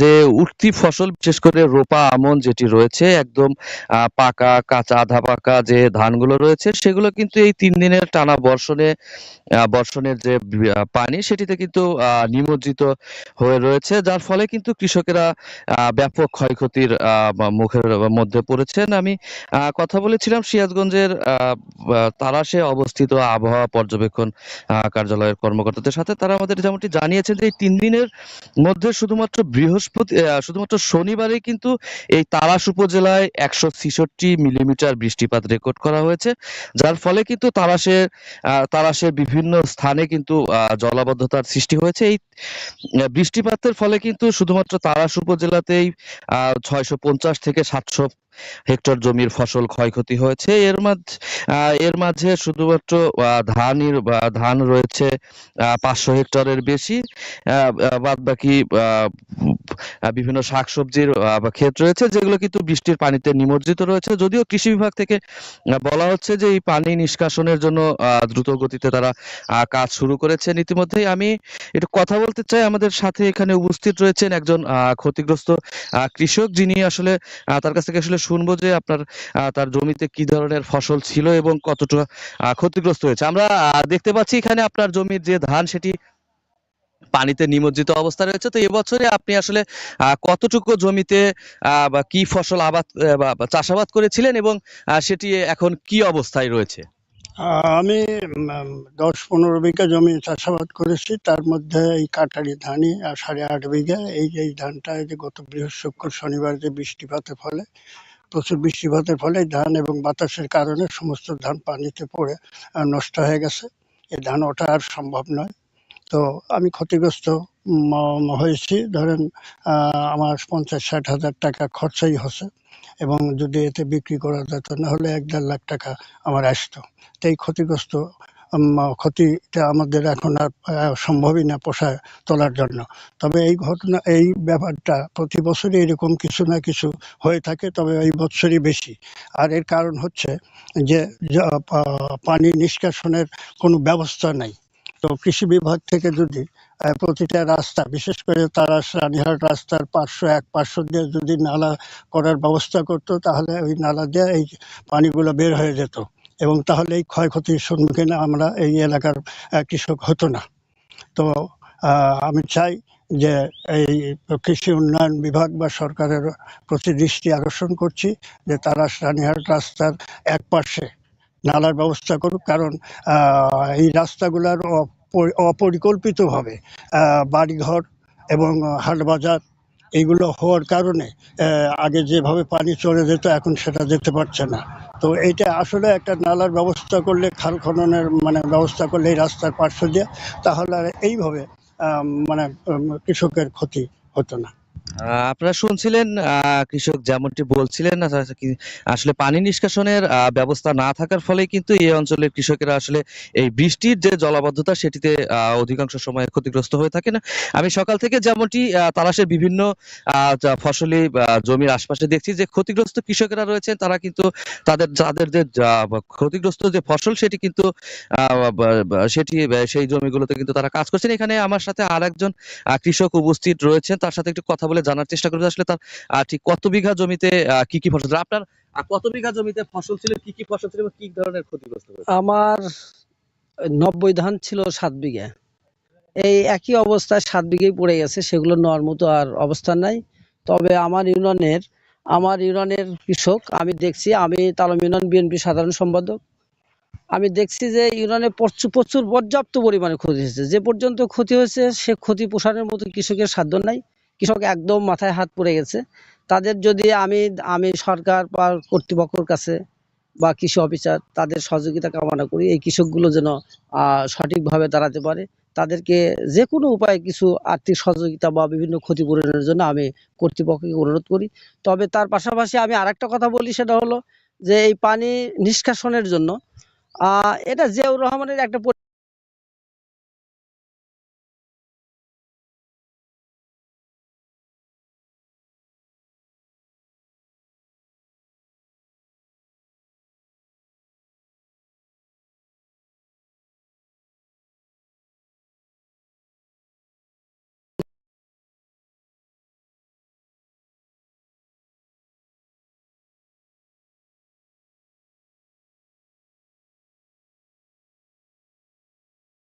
যে উঠতি ফসল, বিশেষ করে রোপা আমন যেটি রয়েছে, একদম পাকা, কাঁচা, আধা পাকা যে ধানগুলো রয়েছে, সেগুলো কিন্তু এই তিন দিনের টানা বর্ষণে বর্ষণের যে পানি, সেটিতে কিন্তু নিমজ্জিত হয়ে রয়েছে, যার ফলে কিন্তু কৃষকেরা ব্যাপক ক্ষয়ক্ষতির মুখের মধ্যে পড়েছেন। আমি কথা বলেছিলাম সিরাজগঞ্জের তারাশে অবস্থিত আবহাওয়া পর্যবেক্ষণ কার্যালয়ের কর্মকর্তাদের সাথে। তারা আমাদের যেমনটি জানিয়েছেন যে এই তিন দিনের মধ্যে শুধুমাত্র বৃহস্পতি শুধুমাত্র শনিবারে কিন্তু এই তারাস উপজেলায় একশো ছিষট্টি মিলিমিটার বৃষ্টিপাত রেকর্ড করা হয়েছে যার ফলে কিন্তু তারাসের আহ, তারাশের বিভিন্ন স্থানে কিন্তু জলাবদ্ধতার সৃষ্টি হয়েছে। এই বৃষ্টিপাতের ফলে কিন্তু শুধুমাত্র তারাস উপজেলাতেই ছয়শো পঞ্চাশ থেকে সাতশো হেক্টর জমির ফসল ক্ষয়ক্ষতি হয়েছে। এর মাঝে এর মাঝে শুধুমাত্র ধানের ধান রয়েছে পাঁচশো হেক্টরের বেশি বাদ বাকি বিভিন্ন শাকসবজির ক্ষেত রয়েছে, যেগুলো কিন্তু বৃষ্টির পানিতে নিমজ্জিত রয়েছে। যদিও কৃষি বিভাগ থেকে বলা হচ্ছে যে এই পানি নিষ্কাশনের জন্য দ্রুত গতিতে তারা কাজ শুরু করেছেন ইতিমধ্যেই আমি একটু কথা বলতে চাই। আমাদের সাথে এখানে উপস্থিত রয়েছেন একজন ক্ষতিগ্রস্ত কৃষক যিনি আসলে তার কাছ থেকে আসলে শুনব যে আপনার তার জমিতে কি ধরনের ফসল ছিল এবং কতটা ক্ষতিগ্রস্ত হয়েছে। আমরা দেখতে পাচ্ছি এখানে আপনার জমির যে ধান, সেটি পানিতে নিমজ্জিত অবস্থা রয়েছে। তো এবছরে আপনি আসলে কতটুকু জমিতে কি ফসল আবাদ চাষাবাদ করেছিলেন এবং সেটি এখন কি অবস্থায় রয়েছে? আমি দশ পনেরো বিঘা জমি চাষাবাদ করেছি। তার মধ্যে এই কাটারি ধানই আর সাড়ে আট বিঘা। এই যে এই ধানটা যে গত বৃহস্পতি শনিবার যে বৃষ্টিপাতের ফলে, প্রচুর বৃষ্টিপাতের ফলে ধান এবং বাতাসের কারণে সমস্ত ধান পানিতে পড়ে নষ্ট হয়ে গেছে। এই ধান ওঠা আর সম্ভব নয়। তো আমি ক্ষতিগ্রস্ত হয়েছি। ধরেন আমার পঞ্চাশ, ষাট হাজার টাকা খরচাই হচ্ছে এবং যদি এতে বিক্রি করা যেত না হলে এক দেড় লাখ টাকা আমার আসতো। তাই ক্ষতিগ্রস্ত ক্ষতিটা আমাদের এখন আর সম্ভবই না পোষায় তোলার জন্য। তবে এই ঘটনা, এই ব্যাপারটা প্রতি বছরই এরকম কিছু না কিছু হয়ে থাকে, তবে এই বছরই বেশি। আর এর কারণ হচ্ছে যে পানি নিষ্কাশনের কোনো ব্যবস্থা নাই। তো কৃষি বিভাগ থেকে যদি প্রতিটা রাস্তা, বিশেষ করে তারা রানীহাট রাস্তার পাঁচশো এক পার্শ্ব দিয়ে যদি নালা করার ব্যবস্থা করতো, তাহলে ওই নালা দিয়ে এই পানিগুলো বের হয়ে যেত এবং তাহলে এই ক্ষয়ক্ষতির সম্মুখীন আমরা এই এলাকার কৃষক হতো না। তো আমি চাই যে এই কৃষি উন্নয়ন বিভাগ বা সরকারের প্রতি দৃষ্টি আকর্ষণ করছি যে তারা রানীহাট রাস্তার এক পাশে নালার ব্যবস্থা করুক, কারণ এই রাস্তাগুলোর অপ- অপরিকল্পিতভাবে বাড়িঘর এবং হাট বাজার এইগুলো হওয়ার কারণে আগে যেভাবে পানি চলে যেত, এখন সেটা যেতে পারছে না। তো এইটা আসলে একটা নালার ব্যবস্থা করলে, খাল খননের মানে ব্যবস্থা করলে এই রাস্তার পার্শ্ব দিয়ে, তাহলে এইভাবে মানে কৃষকের ক্ষতি হতো না। আপনারা শুনছিলেন কৃষক যেমনটি বলছিলেন আসলে পানি নিষ্কাশনের ব্যবস্থা না থাকার ফলে কিন্তু এই অঞ্চলের কৃষকেরা আসলে এই বৃষ্টির যে জলাবদ্ধতা সেটিতে অধিকাংশ সময় ক্ষতিগ্রস্ত হয়ে থাকে না আমি সকাল থেকে যেমনটি আহ, তারাশের বিভিন্ন ফসলি জমির আশপাশে দেখছি যে ক্ষতিগ্রস্ত কৃষকেরা রয়েছেন তারা কিন্তু তাদের যাদের যে ক্ষতিগ্রস্ত যে ফসল সেটি কিন্তু সেটি সেই জমিগুলোতে কিন্তু তারা কাজ করছেন। এখানে আমার সাথে আর একজন কৃষক উপস্থিত রয়েছেন তার সাথে একটু কথা বলে জানার চেষ্টা করব আসলে তার ঠিক কত বিঘা জমিতে কি কি ফসল আপনার কত বিঘা জমিতে ফসল ছিল, কি কি ফসল ছিল কি ধরনের ক্ষতিগ্রস্ত আমার নব্বই ধান ছিল সাত বিঘা। এই একই অবস্থায় সাত বিঘেই পড়ে গেছে, সেগুলো নেওয়ার মতো আর অবস্থা নাই। তবে আমার ইউনিয়নের আমার ইউনিয়নের কৃষক, আমি দেখছি, আমি তালম ইউনিয়ন বিএনপি সাধারণ সম্পাদক। আমি দেখছি যে ইউনিয়নে প্রচুর প্রচুর পর্যাপ্ত পরিমাণে ক্ষতি হয়েছে। যে পর্যন্ত ক্ষতি হয়েছে, সে ক্ষতি পোষণের মতো কৃষকের সাধ্য নাই। কৃষক একদম মাথায় হাত পড়ে গেছে। তাদের যদি আমি আমি সরকার বা কর্তৃপক্ষের কাছে বা কৃষি অফিসার তাদের সহযোগিতা কামনা করি, এই কৃষকগুলো যেন সঠিকভাবে দাঁড়াতে পারে। তাদেরকে যে কোনো উপায়ে কিছু আর্থিক সহযোগিতা বা বিভিন্ন ক্ষতিপূরণের জন্য আমি কর্তৃপক্ষকে অনুরোধ করি। তবে তার পাশাপাশি আমি আরেকটা কথা বলি, সেটা হলো যে এই পানি নিষ্কাশনের জন্য এটা জিয়াউর রহমানের একটা